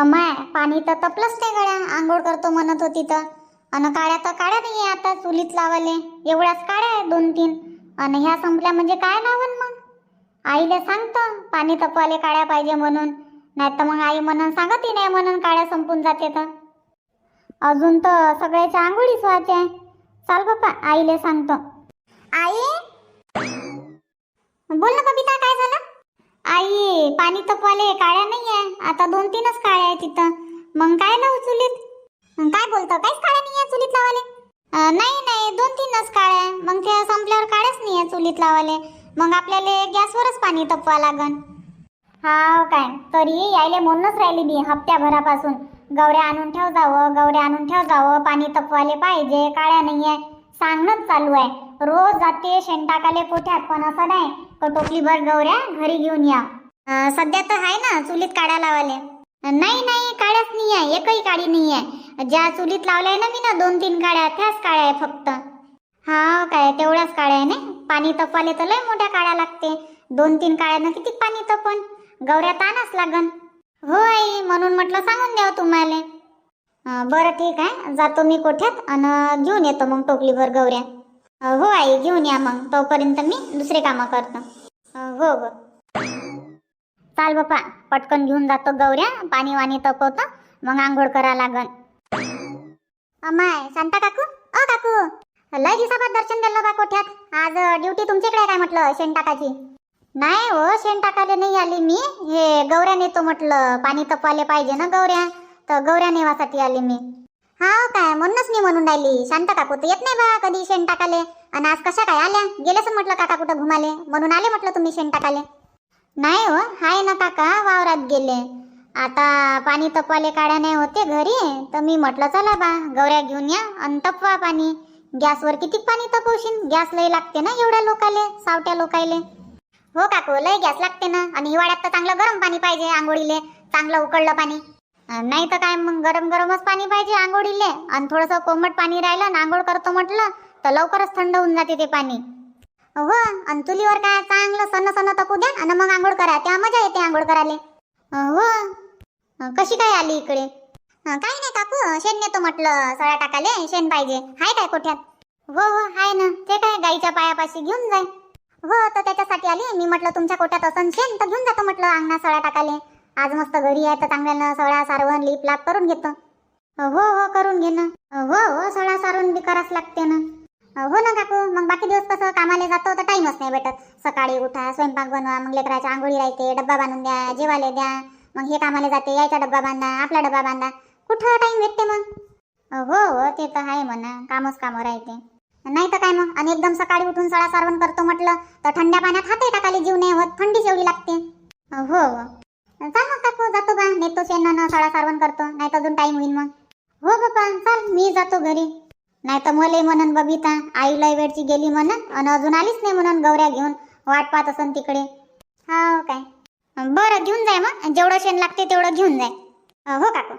अमाय पाणी तर तपलंच नाही गड्या. आंघोळ करतो म्हणत होती तर. अन काळ्या तर काळ्या नाही आहे आता चुलीत लावाले एवढ्याच काळ्या आहे दोन तीन. आणि ह्या संपल्या म्हणजे काय लावण मग? आईले सांगतो पाणी तपवाले काळ्या पाहिजे म्हणून. नाही तर मग आई म्हणून सांगतही नाही म्हणून काळ्या संपून जाते तर. अजून तर सगळ्याच्या आंघोळीच व्हायचे चाल बाप्पा आईले सांगतो. आई? बोल ना बबिता काय झालं? आई पाणी तपवाले काळ्या नाही आहे आता दोन तीनच काळ्या आहे तिथं मग काय लावू चुलीत? काय बोलतो? काहीच काळ्या नाही आहे चुलीत लावाले. नाही नाही दोन तीनच काळ्या आहे मग त्या संपल्यावर काळ्याच नाही आहे चुलीत लावाले. मग आपल्याला गॅसवरच पाणी तपवा लागन. हा काय? तरी यायले म्हणूनच राहिली मी हप्त्याभरापासून. गवऱ्या आणून ठेव जावं गवऱ्या आणून ठेव जावं. पाणी तपवाले पाहिजे काळ्या नाही आहे सांगणंच चालू आहे. रोज जाते शेण टाकाले पोठ्यात पण असं नाही. टोपलीभर गवऱ्या घरी घेऊन या. सध्या तर आहे ना चुलीत काड्या लावाले नाही नाही काड्याच नाही आहे एकही काडी नाही आहे ज्या चुलीत लावल्या ना मी ना दोन तीन काड्या त्याच काड्या आहे फक्त. हा काय तेवढ्याच काड्या आहे ना? पाणी तपवाले तर लय मोठ्या काड्या लागते. दोन तीन काळ्यानं किती पाणी तपन? गवऱ्या ताणच लागन. हो आई म्हणून म्हटलं सांगून द्यावं तुम्हाला. बरं ठीक आहे. जातो मी कोठ्यात आणि घेऊन येतो मग टोपलीभर गवऱ्या हो आई घेऊन या मग. तोपर्यंत मी दुसरे कामं करतो. हो हो. चाल बापा पटकन घेऊन जातो गौऱ्या. पाणी वाणी तपवतो. मग आंघोळ करा लागन. अमाय शांता काकू? अ काकू. लय दिवसाबाद दर्शन दिलं बा कोठ्यात. आज ड्युटी तुमच्याकडे काय म्हटलं शेण टाकायची? नाही हो शेण टाकायला नाही आली मी. हे गौऱ्या नेतो म्हटलं पाणी तपवायला पाहिजे ना गौऱ्या? तर गौऱ्या नेवासाठी आली मी. हा काय म्हणूनच मी म्हणून राहिली. शांत काकू तर येत नाही बा कधी शेण टाकाले आणि आज कशा काय आल्या? गेलेच म्हटलं काका कुठं घुमाले? म्हणून आले म्हटलं तुम्ही शेण टाकाले नाही हो हाय ना काका वावरात गेले. आता पाणी तपवाले काड्या नाही होते घरी तर मी म्हटलं चला बा गवऱ्या घेऊन या आणि तपवा पाणी. गॅसवर किती पाणी तपवशील गॅस लय लागते ना एवढ्या लोकाले सावट्या लोकायले. हो काकू लय गॅस लागते ना. आणि हिवाळ्यात तर चांगलं गरम पाणी पाहिजे आंघोळीले चांगलं उकळलं पाणी. नाही तर काय मग गरम गरमच पाणी पाहिजे आंघोळीले. आणि थोडंसं कोमट पाणी राहिलं ना आंघोळ करतो म्हटलं तर लवकरच थंड होऊन जाते ते पाणी. हो आणि चुलीवर काय चांगलं सण सण तपू द्या आणि मग आंघोळ करा. त्या मजा येते आंघोळ करायला. हो. कशी काय आली इकडे? काही नाही काकू शेण नेतो म्हटलं सळा टाकाले शेण पाहिजे. हाय काय कोठ्यात? हो हो हाय ना. ते काय गाईच्या पायापाशी घेऊन जाय. हो तर त्याच्यासाठी आली. मी म्हटलं तुमच्या कोट्यात असन शेण तर घेऊन जातो म्हटलं अंगणा सळा टाकाले आज मस्त घरी आहे तर चांगल्यानं सळा सारवण लिप लाप करून घेतो. हो हो करून घे ना. हो हो सळा सारवण बी करावंच लागते ना. हो ना काकू मग बाकी दिवस कसं कामाला जातो तर टाईमच नाही भेटत. सकाळी उठा स्वयंपाक बनवा मग लेकराच्या आंघोळी राहते डब्बा बांधून द्या जेवायला द्या. मग हे कामाला जाते यायचा डब्बा बांधा आपला डब्बा बांधा. कुठं टाइम भेटते मग? हो हो ते तर आहे म्हणा कामच कामं राहते. नाही तर काय मग? आणि एकदम सकाळी उठून सळा सारवण करतो म्हटलं तर थंड्या पाण्यात हाते टाकाले जीव नाही होत थंडीच एवढी लागते. हो हो. चाल मग काकू जातो बा. नेतो शेणानं सळा सारवण करतो. नाही तर अजून टाइम होईल मग. हो बाबा चाल मी जातो घरी. नाही तर मले म्हणन बबिता आई लय वेळची गेली म्हणन आणि अजून आलीच नाही म्हणून गौऱ्या घेऊन. वाट पाहत असन तिकडे. हो काय? बरं घेऊन जाय मग. जेवढं शेण लागते तेवढं घेऊन जाय. हो काकू.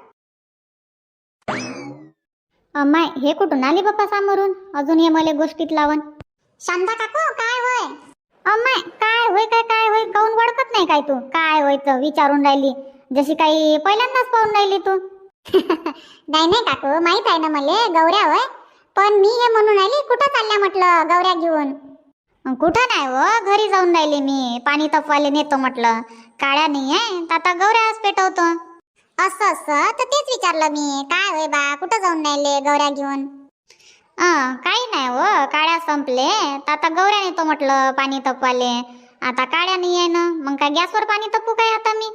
माय हे कुठून आली बाप्पा समोरून? अजून हे मला गोष्टीत लावण. शांता काकू काय होय? अम्मा काय होय काय काय होय? काऊन वळखत नाही काय तू? काय होय तर विचारून राहिली. जशी काही पहिल्यांदाच पाहून राहिली तू. नाही नाही काकू माहीत आहे ना मले गौऱ्या होय. पण मी हे म्हणून आली कुठं चालल्या म्हटलं गौऱ्या घेऊन? कुठं नाही हो घरी जाऊन राहिले मी. पाणी तपवायला नेतो म्हटलं. काळ्या नाही आहे तर आता गौऱ्याच पेटवतो. असं असं तर तेच विचारलं मी. काय होय बा कुठं जाऊन राहिले गौऱ्या घेऊन? काही नाही हो काळ्या संपले. तर आता गौऱ्या नेतो म्हटलं पाणी तपवाले. आता काळ्या नाही आहे ना मग काय गॅसवर पाणी तपू काय आता मी?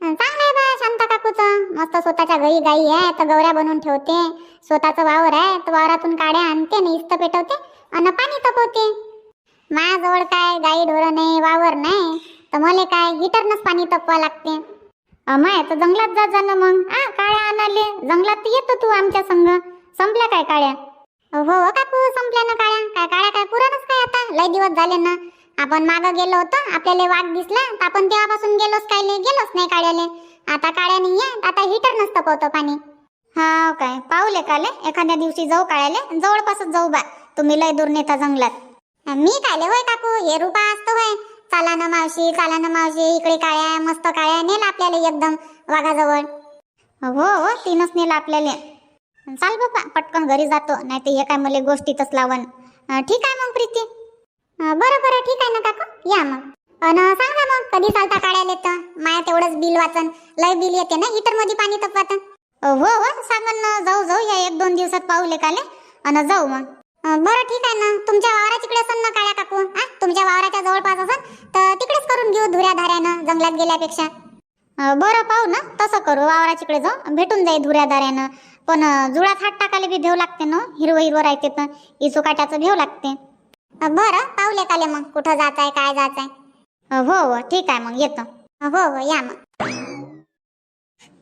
चांगलं आहे बा शांता काकूचं. मस्त स्वतःच्या घरी गाई आहे तर गौऱ्या बनवून ठेवते. स्वतःचं वावर आहे तर वावरातून काड्या आणते आणि इस्त पेटवते आणि पाणी तपवते. माझ्याजवळ काय गाई ढोरं नाही वावर नाही तर मला काय हिटरनंच पाणी तपवा लागते. अमाय तर जंगलात जात जा मग. आ काळ्या आणाले. जंगलात येतो तू आमच्या संग. संपल्या काय काळ्या? हो हो काकू संपल्या ना काळ्या. काय काळ्या काय पुराणच काय आता? लय दिवस झाले ना. आपण माग गेलो होतो आपल्याला वाघ दिसला तर आपण तेव्हापासून गेलोच काय गेलोच नाही काळ्याले. आता काळ्या नाही आहे आता हिटर नसतं पोहतो पाणी. हा काय. पाहुले काले एखाद्या दिवशी जाऊ काळ्याले जवळपासच जाऊ बा. तुम्ही लय दूर नेता जंगलात. मी कायले होय काकू? हे रुपा असतो होय. चाला ना मावशी चाला ना मावशी इकडे काळ्या मस्त काळ्या नेल आपल्याला एकदम वाघाजवळ. हो हो तीनच नेलं आपल्याला. चाल बापा पटकन घरी जातो नाही तर हे काय मला गोष्टीतच लावण. ठीक आहे मग प्रीती. बरं बरं ठीक आहे ना काकू. या मग. अन सांगा मग कधी चालता काढायला येतं? माया तेवढंच बिल वाचन. लय बिल येते ना हिटरमध्ये पाणी तपवात. हो हो सांगन ना जाऊ जाऊ या एक दोन दिवसात पाहू काले. अन जाऊ मग. बरं ठीक आहे ना. तुमच्या वावरा तिकडे असन ना काळ्या काकू? हा तुमच्या वावराच्या जवळपास असन? तर तिकडेच करून घेऊ धुऱ्या धाऱ्यानं जंगलात गेल्यापेक्षा. बरं पाहू ना तसं करू वावराच्याकडे जाऊ भेटून जाईल धुऱ्या दाऱ्यानं. पण जुळात हात टाकायला बी भेव लागते ना हिरवं हिरवं राहते तर इचू काट्याचं भेव लागते. बरं पाहुले काले मग कुठं जात आहे काय जात आहे हो हो ठीक आहे मग येतो. हो हो या मग.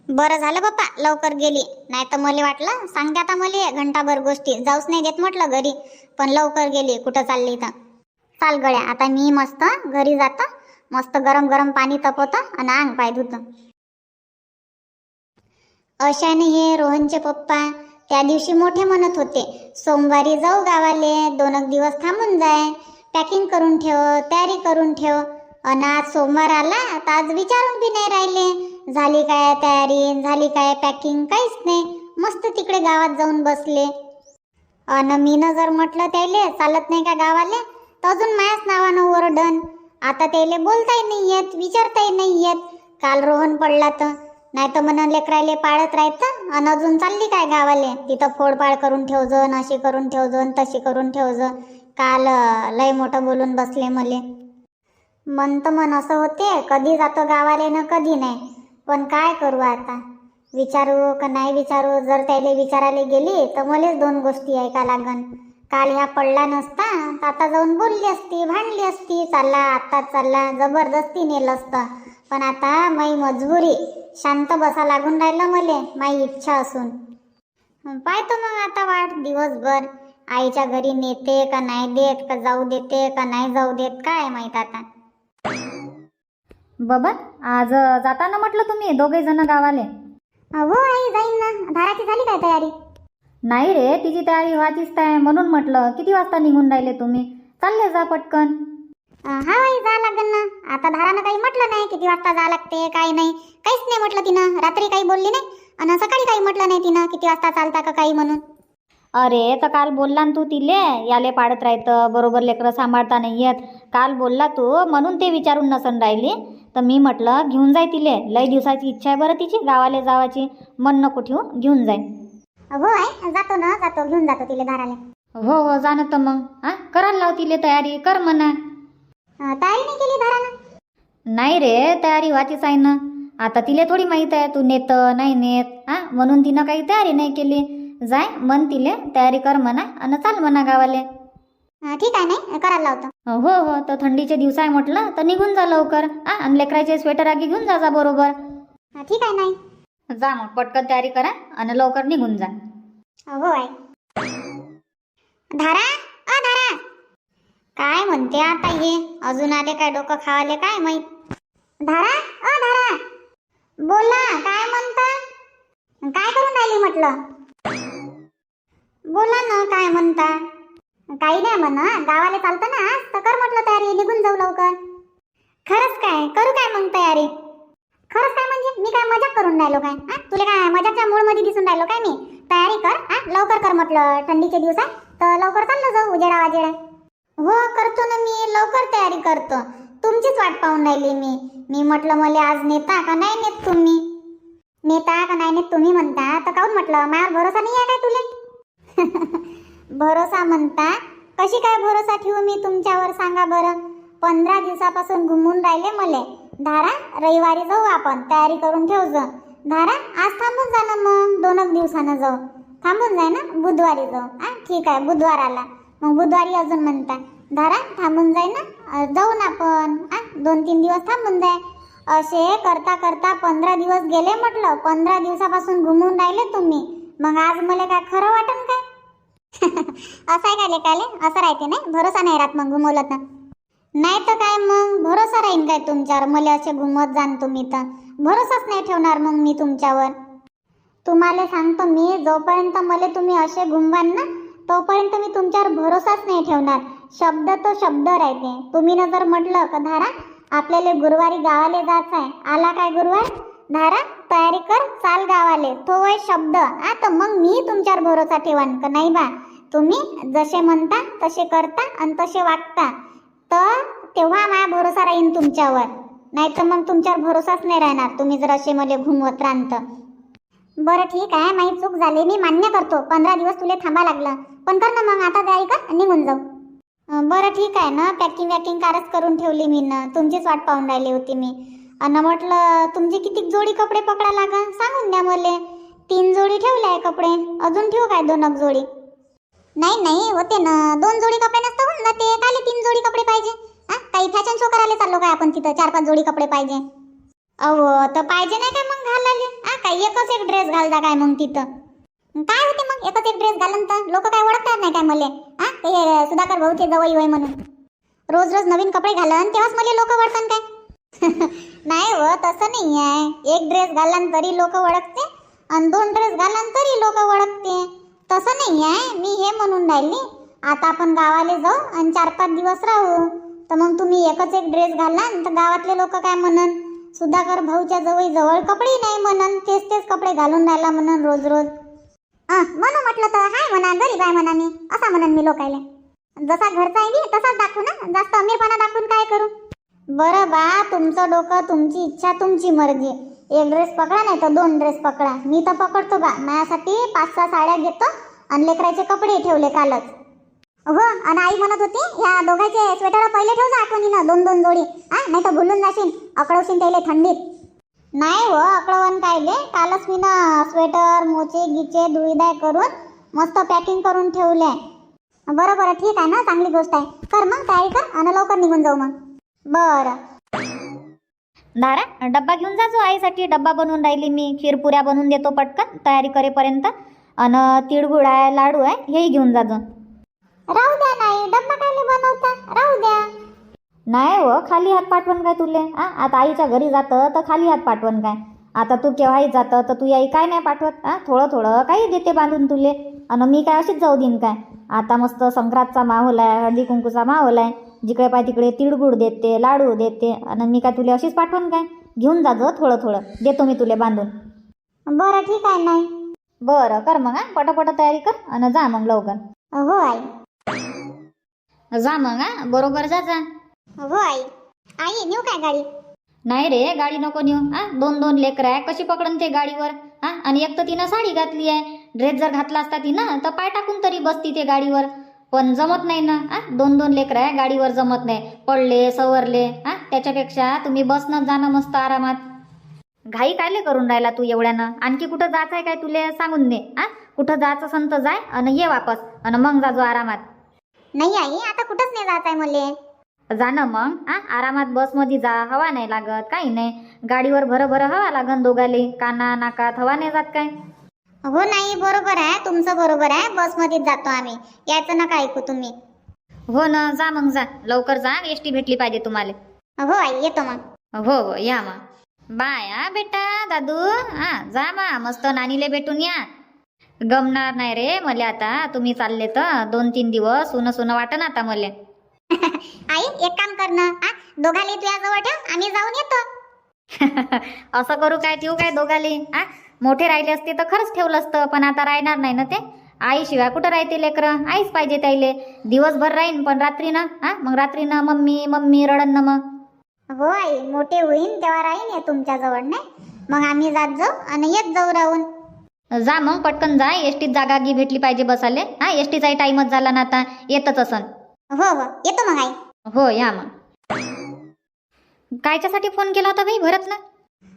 बरं झालं बाप्पा लवकर गेली. नाही तर मला वाटलं सांगते आता मला घंटाभर गोष्टी. जाऊच नाही देत म्हटलं घरी पण लवकर गेली कुठं चालली तर. चाल गळ्या आता मी मस्त घरी जातो. मस्त गरम गरम पाणी तपवतं आणि अंग पाय धुतं. अशाने हे रोहनचे पप्पा त्या दिवशी मोठे म्हणत होते सोमवारी जाऊ गावाले दोन एक दिवस थांबून जाय पॅकिंग करून ठेव तयारी करून ठेव. अन आज सोमवार आला तर आज विचारून बी नाही राहिले. झाली काय तयारी झाली काय पॅकिंग काहीच नाही. मस्त तिकडे गावात जाऊन बसले. अन मीनं जर म्हटलं त्याले चालत नाही का गावाले? तर अजून मायाच नावानं ओरडन. आता त्याले बोलताही नाही येत विचारताही नाही येत. काल रोहन पडला तर. नाही तर म्हणून लेकराले पाळत राहतं आणि अजून चालली काय गावाले? तिथं फोडपाड करून ठेवजन अशी करून ठेवजन तशी करून ठेवजन. काल लय मोठं बोलून बसले मले. मन तर मन असं होते कधी जातो गावाले ना कधी नाही. पण काय करू आता? विचारू का नाही विचारू? जर त्याले विचारायला गेली तर मलाच दोन गोष्टी ऐका लागन. काल ह्या पडला नसता तर आता जाऊन बोलली असती भांडली असती चालला आता चालला जबरदस्ती नेलं असतं. पण आता माई मजबुरी शांत बसा लागून राहिलं मले माई इच्छा असून. पाहतो मग आता वाट दिवसभर. आईच्या घरी नेते का नाही देत का जाऊ देते का नाही जाऊ देत काय माहीत आता. बाबा आज जाताना म्हटलं तुम्ही दोघे जण गावाले. हो आई जाईन ना. धाराची झाली काय तयारी? नाही रे तिची तयारी व्हायचीच आहे. म्हणून म्हटलं किती वाजता निघून राहिले तुम्ही? चालले जा पटकन. हा आई जा लागेल ना. आता धारानं काही म्हटलं नाही किती वाजता जा लागते काही नाही. काहीच नाही म्हटलं तिनं. रात्री काही बोलली नाही. आणि सकाळी काही म्हटलं नाही तिनं किती वाजता चालता का काही म्हणून. अरे तर काल बोलला ना तू तिले. याले पाडत राहतं बरोबर लेकरं सांभाळता नाही येत. काल बोलला तू म्हणून ते विचारून नसन राहिली. तर मी म्हटलं घेऊन जाय तिले. लय दिवसाची इच्छा आहे बरं तिची गावाले जावाची. मन नको ठेवू घेऊन जाय हो आई जातो ना जातो घेऊन जातो तिला धाराला हो हो जाणं तर मग. हा? करायला लाव तिले तयारी कर म्हणा. तयारी नाही केली धारानं नाही रे तयारी व्हायचीच आहे ना. आता तिले थोडी माहीत आहे तू नेत नाही नेत. हा? म्हणून तिनं काही तयारी नाही केली. जाय मन तिले तयारी कर म्हणा आणि चाल म्हणा गावाले. ठीक आहे नाही करायला लावतो. हो हो तर थंडीचे दिवस आहे म्हटलं तर निघून जा लवकर. हा? आणि लेकराचे स्वेटर आगी घेऊन जा जा बरोबर. ठीक आहे नाही. जा मग पटकन तयारी करा आणि लवकर निघून जा. हो धारा? अ धारा. काय म्हणते आता हे? अजून आले काय? डोकं खावाले काय माहीत? धारा? अ धारा. बोला काय म्हणता? काय करून राहिली म्हटलं? बोला ना काय म्हणता? काही नाही म्हणा गावाला चालतं ना आज. तर कर म्हटलं तयारी निघून जाऊ लवकर. खरंच काय? करू काय मग तयारी? खरंच काय म्हणजे? मी काय मजाक करून राहिलो काय? हा? तुला काय मजाकच्या मूळमध्ये दिसून राहिलो काय मी? तयारी कर हा? लवकर कर म्हटलं थंडीचे दिवस आहे तर लवकर चाललं जाऊ उजेडा वाजेडा हो करतो ना मी. लवकर तयारी करतो. तुमचीच वाट पाहून राहिली मी. मी म्हटलं मला आज नेता का नाही नेत तुम्ही? नेता का नाही नेत तुम्ही म्हणता? तर काहून म्हटलं? माझ्यावर भरोसा नाही आहे काय तुले? भरोसा म्हणता? कशी काय भरोसा ठेवू मी तुमच्यावर? सांगा बरं. पंधरा दिवसापासून घुमून राहिले मले. धारा रविवारी जाऊ आपण. तयारी करून ठेव जा. धारा आज थांबून जा ना मग. दोन दिवसानं जाऊ. थांबून जाय ना? बुधवारी जाऊ. हा ठीक आहे. बुधवार आला मग बुधवारी अजून म्हणता. धारा थांबून जाय ना? जाऊ ना आपण. हा दोन तीन दिवस थांबून जाय. असे करता करता पंधरा दिवस गेले म्हटलं. पंधरा दिवसापासून घुमून राहिले तुम्ही. मग आज मला काय खरं वाटन काय? असं आहे का लेकाले? असं राहते नाही? भरोसा नाही राहत मग घुमवलं तर. नाही तर काय मग? भरोसा राहीन काय तुमच्यावर? मला असे घुमत जाण तुम्ही तर. भरोसाच नाही ठेवणार मग मी तुमच्यावर. तुम्हाला सांगतो मी जोपर्यंत मला तुम्ही असे घुमवाल ना तोपर्यंत मी तुमच्यावर भरोसाच नाही ठेवणार. शब्द तो शब्द राहते. तुम्ही ना जर म्हटलं का धारा आपल्याला गुरुवारी गावाला जायचं आहे. आला काय गुरुवार? धारा तयारी कर चाल गावाले. तो वय शब्द. आता तर मग मी तुमच्यावर भरोसा ठेवान का? नाही बा. तुम्ही जसे म्हणता तसे करता आणि तसे वागता. तर तेव्हा माझा भरोसा राहीन तुमच्यावर. नाही तर मग तुमच्यावर भरोसाच नाही राहणार. तुम्ही जर असे मला घुमवत राहन तर बरं ठीक आहे माझी चूक झाली. मी मान्य करतो. पंधरा दिवस तुला थांबा लागलं. पण कर ना मग आता जाई का निघून जाऊ. बरं ठीक आहे ना. पॅकिंग वॅकिंग कारच करून ठेवली मी ना. तुमचीच वाट पाहून राहिली होती मी. आणि म्हटलं तुमची किती जोडी कपडे पकडा लागा सांगून द्या मला. तीन जोडी ठेवले आहे कपडे. अजून ठेवू काय दोन एक जोडी? नाही नाही होते ना. दोन जोडी कपडे नसतं होऊन जाते काले तीन जोडी कपडे पाहिजे? हा? काही फॅशन शो करायला चाललो काय आपण तिथं? चार पाच जोडी कपडे पाहिजे. अहो तर पाहिजे नाही काय मग घालायला? हा काय एकच एक ड्रेस घालता काय मग तिथं? काय होते मग? एकच एक ड्रेस घालून तर? लोक काय ओळखतात नाही काय मले? हा? ते सुधाकर भाऊचे जवळ होय म्हणून. रोज रोज नवीन कपडे घालन तेव्हाच मला लोक ओळखतात काय? नाही हो तसं नाही आहे. एक ड्रेस घालन तरी लोक ओळखते आणि दोन ड्रेस घालन तरी तसं नाही आहे. मी हे म्हणून राहिली. आता आपण गावाला जाऊ आणि चार पाच दिवस राहू. तर मग तुम्ही एकच एक ड्रेस घालान तर गावातले लोक काय म्हणन? सुधाकर भाऊच्या जवळ जवळ कपडे नाही म्हणन. तेच तेच कपडे घालून राहिला म्हणन रोज रोज. अं, म्हणून म्हटलं तर हाय म्हणा गरीब आहे म्हणा मी. असा म्हणन मी लोकायले. जसा घरचा आहे मी तसाच दाखवू ना. जास्त अमीरपणा दाखवून काय करू? बरं बा तुमचं डोकं तुमची इच्छा तुमची मर्जी. एक ड्रेस पकडा नाही तर दोन ड्रेस पकडा. मी तर पकडतो बा. माझ्यासाठी पाच सहा साड्या घेतो. आणि लेकराचे कपडे ठेवले कालच. हो आणि आई म्हणत होती ह्या दोघांचे स्वेटर पहिले ठेव जा आठवणीनं दोन दोन जोडी. हा नाही तर भुलून जाशील अकडवशील त्याले थंडीत. नाही हो अकळवण कायले कालच मी ना स्वेटर मोचे गिचे धुईदाय करून मस्त पॅकिंग करून ठेवले. बरं बरं ठीक आहे ना चांगली गोष्ट आहे. कर मग तयारी कर आणि लवकर निघून जाऊ मग. बरं. दारा डब्बा घेऊन जा जो आईसाठी डब्बा बनवून राहिली मी खीरपुऱ्या बनवून देतो पटकन तयारी करेपर्यंत. आणि तिळगुळ आहे लाडू आहे हेही घेऊन जा राहू द्या नाही डब्बा बनवता राहू द्या. नाही हो खाली हात पाठवण काय तुले? आ आता आईच्या घरी जातं तर खाली हात पाठवण काय? आता तू केव्हाही जातं तर तू आई काय नाही पाठवत? आ थोडं थोडं काही देते बांधून तुले. आणि मी काय अशीच जाऊ देईन काय? आता मस्त संक्रांतचा माहोल आहे हळदी कुंकूचा माहोल आहे. जिकडे पाय तिकडे तिळगुळ देते लाडू देते. आणि मी काय तुले अशीच पाठवण काय? घेऊन जो थोडं थोडं. देतो मी तुले बांधून. बरं ठीक आहे नाही. बरं कर मग हा. पटापट तयारी कर आणि जा मग लवकर. हो आई. जा मग हा. बरोबर जा जा. हो आई. आई नेऊ काय गाडी? नाही रे गाडी नको नेऊ हा. दोन दोन लेकरं आहे. कशी पकडन ते गाडीवर हा? आणि एक तर तिनं साडी घातली आहे. ड्रेस जर घातला असता तिनं तर पाय टाकून तरी बसती ते गाडीवर. पण जमत नाही ना हा? दोन दोन लेकरं आहे गाडीवर जमत नाही. पडले सवरले हा? त्याच्यापेक्षा तुम्ही बसनं जाणं मस्त आरामात. घाई कायले करून राहिला तू एवढ्यानं? आणखी कुठं जायचं आहे काय तुले सांगून दे हा? कुठं जायचं असन तर जाय आणि ये वापस आणि मग जाजो आरामात. नाही आई आता कुठंच नाही जात आहे मले जाणं मग आ आरामात बसमध्ये जा हवा नाही लागत काही नाही. गाडीवर भर भर हवा लागन दोघाले काना नाकात हवा नाही जात काय? हो नाही बरोबर आहे तुमचं बरोबर आहे बसमध्येच जातो आम्ही. याचं नका ऐकू तुम्ही. हो ना जा मग जा. लवकर जा एस टी भेटली पाहिजे तुम्हाला. हो आई येतो मग. हो हो या मग. बाय हा बेटा दादू हा जा मा मस्त नानीले भेटून या. गमणार नाही रे मले आता तुम्ही चालले तर दोन तीन दिवस सुन सुन वाटन आता मले. आई एक काम कर ना हा दोघाले तुझ्या जवळ ठेव आम्ही जाऊन येतो. असं करू काय ठेवू काय दोघाले आ मोठे राहिले असते तर खरंच ठेवलं असतं पण आता राहणार नाही ना ते. आईशिवाय कुठं राहते लेकरं? आईच पाहिजे त्याले. दिवसभर राहीन पण रात्री ना हा? मग रात्री ना मम्मी मम्मी रडन ना मग. हो आई मोठे होईन तेव्हा राहीन ये तुमच्या जवळ नाही? मग आम्ही जात जाऊ आणि येत जाऊ राहून. जा मग पटकन जा. एसटीत जागा गी भेटली पाहिजे बसाले हा एसटीचाही टाइमच झाला ना आता. येतच असन. हो हो. येतो मग आई. हो या मग. कायच्यासाठी फोन केला होता बाई? भरत ना?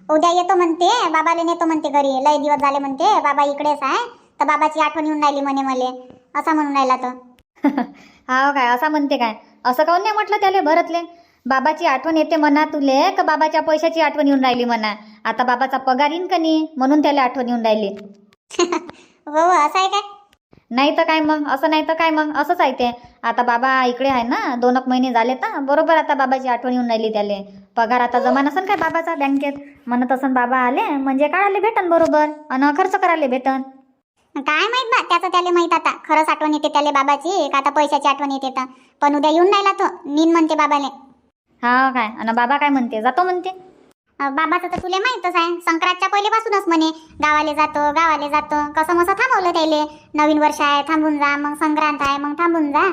उद्या येतो म्हणते. बाबाला नेतो म्हणते घरी. लय दिवस झाले म्हणते. बाबा इकडेच आहे तर बाबाची आठवण येऊन राहिली म्हणे मले. असा म्हणून राहिला तो. हा काय? असा म्हणते काय? असं काऊन नाही म्हटलं त्याले? भरतले. बाबाची आठवण येते म्हणा तुले का बाबाच्या पैशाची आठवण येऊन राहिली म्हणा? आता बाबाचा पगार येईन का नाही? म्हणून त्याला आठवण येऊन राहिली. हो हो असं आहे काय? नाही तर काय मग? असं नाही तर काय मग? असंच आहे ते. आता बाबा इकडे आहे ना दोन एक महिने झाले तर बरोबर आता बाबाची आठवण येऊन राहिली त्याले. पगार आता जमा नसन काय बाबाचा बँकेत? म्हणत असन बाबा आले म्हणजे काढायला भेटन बरोबर? आणि खर्च करायला भेटन. काय माहीत बा त्याचं त्याला माहीत आता. खरंच आठवण येते त्याला बाबाची का आता पैशाची आठवण येते तर. पण उद्या येऊन राहिला तो नीन म्हणते बाबाले. हा काय? आणि बाबा काय म्हणते? जातो म्हणते? अं, बाबाचं तर तुला माहीतच आहे. संक्रांतच्या पहिलेपासूनच म्हणे गावाले जातो गावाले जातो. कसं मसं थांबवलं त्याले. नवीन वर्ष आहे थांबून जा. मग संक्रांत आहे मग थांबून जा.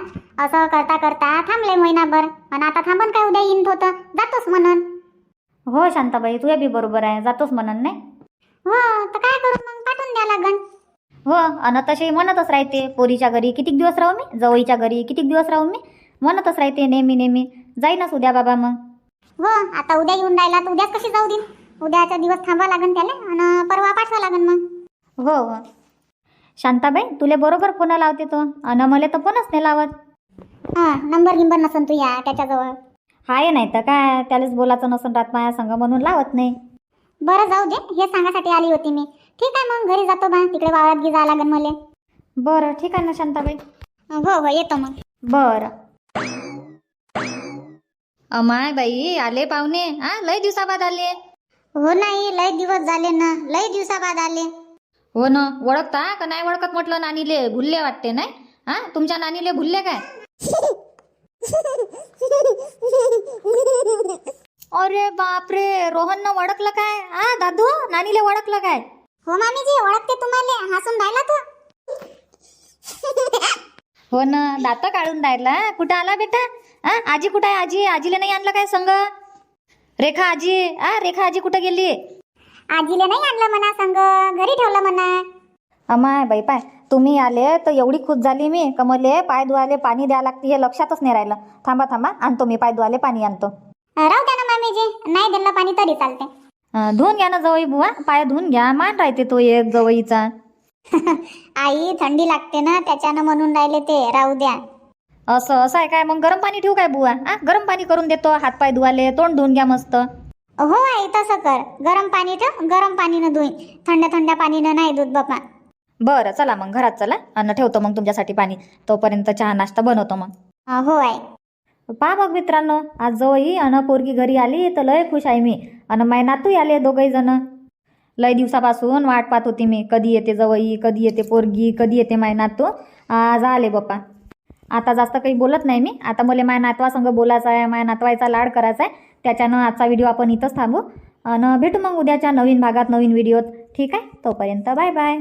असं करता करता थांबले महिनाभर. आणि आता थांबन काय? उद्या येईन होतं जातोच म्हणून. हो शांताबाई तुझ्या बी बरोबर आहे. जातोच म्हणून नाही? हो तर काय करू? मग पाठवून द्या लागन. हो अन तसे म्हणतच राहते. पोरीच्या घरी कितीक दिवस राहू मी? जवळीच्या घरी कितीक दिवस राहू मी? म्हणतच राहते नेहमी नेहमी. जाईनच उद्या बाबा मग. हो आता उद्या येऊन राहिला तर उद्याच कशी जाऊ देईन उद्याचा दिवस थांबवा लागन त्याला आणि परवा पाठवा लागन मग. हो हो. शांताबाई तुले बरोबर फोन लावते तो. अन मला तर फोनच नाही लावत. हा नंबर गिंबर नसन तू या त्याच्याजवळ. हाय नाही तर काय त्यालाच बोलायचं नसून रात माया संग म्हणून लावत नाही. बरं जाऊ दे हे सांगासाठी आली होती मी. ठीक आहे मग घरी जातो बा तिकडे वावरात गी जा लागन मले. बरं ठीक आहे ना शांताबाई. हो हो येतो मग. बरं. अमाय बाई आले पाहुणे? हा लय दिवसाबाद आले. हो नाही लय दिवस झाले ना. लय दिवसाबाद आले. हो ना ओळखता का? नाही ओळखत म्हटलं नानीले भुलले वाटते नाही? हा तुमच्या नानीले भुलले काय? अरे बापरे रोहन ओळखलं काय? हा दादू नानीले ओळखलं काय? हो मामीजी ओळखते तुम्हाला. हसून राहिला तू. हो ना दात काढून राहिला. कुठं आला बेटा? हा आजी कुठं आहे? आजी? आजीला नाही आणलं काय संग? रेखा आजी आ रेखा आजी कुठं गेली? आजीले नाही आणलं म्हणा संग. घरी ठेवलं म्हणा. अमाय बाई पाय तुम्ही आले तर एवढी खुश झाली मी. का मले पाय धुवाले पाणी द्यावं लागते हे लक्षातच नाही राहिलं. थांबा थांबा आणतो मी पाय धुवाले पाणी आणतो. राहू द्या ना मामीजी. नाही दिलं पाणी तरी चालते. अं, धुवून घ्या ना जवई बुवा. पाय धुवून घ्या. मान राहते तो एक जवईचा. आई थंडी लागते ना त्याच्यानं म्हणून राहिले ते. राहू द्या. असं असं आहे काय? मग गरम पाणी ठेवू काय बुवा? हा गरम पाणी करून देतो. हात पाय धुवाले तोंड धुवून घ्या मस्त. हो आई तसं कर. गरम पाणी ठेव गरम पाणीनं धुईन. थंड थंड पाणीनं नाही दूध बापा बरं चला मग घरात चला. अन्न ठेवतो मग तुमच्यासाठी पाणी. तोपर्यंत चहा नाश्ता बनवतो मग. अं, हो आई. पहा मग मित्रांनो आज जवळही अन पोरगी घरी आली तर लय खुश आहे मी. अन माय नातू आले दोघही जण. लय दिवसापासून वाट पाहत होती मी. कधी येते जवई कधी येते पोरगी कधी येते माय नातू. आज आले बाप्पा. आता जास्त काही बोलत नाही मी. आता मला माझ्या नातवासंग बोलायचं आहे माझ्या नातवायचा लाड करायचा आहे त्याच्यानं आजचा व्हिडिओ आपण इथंच थांबू. आणि भेटू मग उद्याच्या नवीन भागात नवीन व्हिडिओत. ठीक आहे? तोपर्यंत बाय बाय.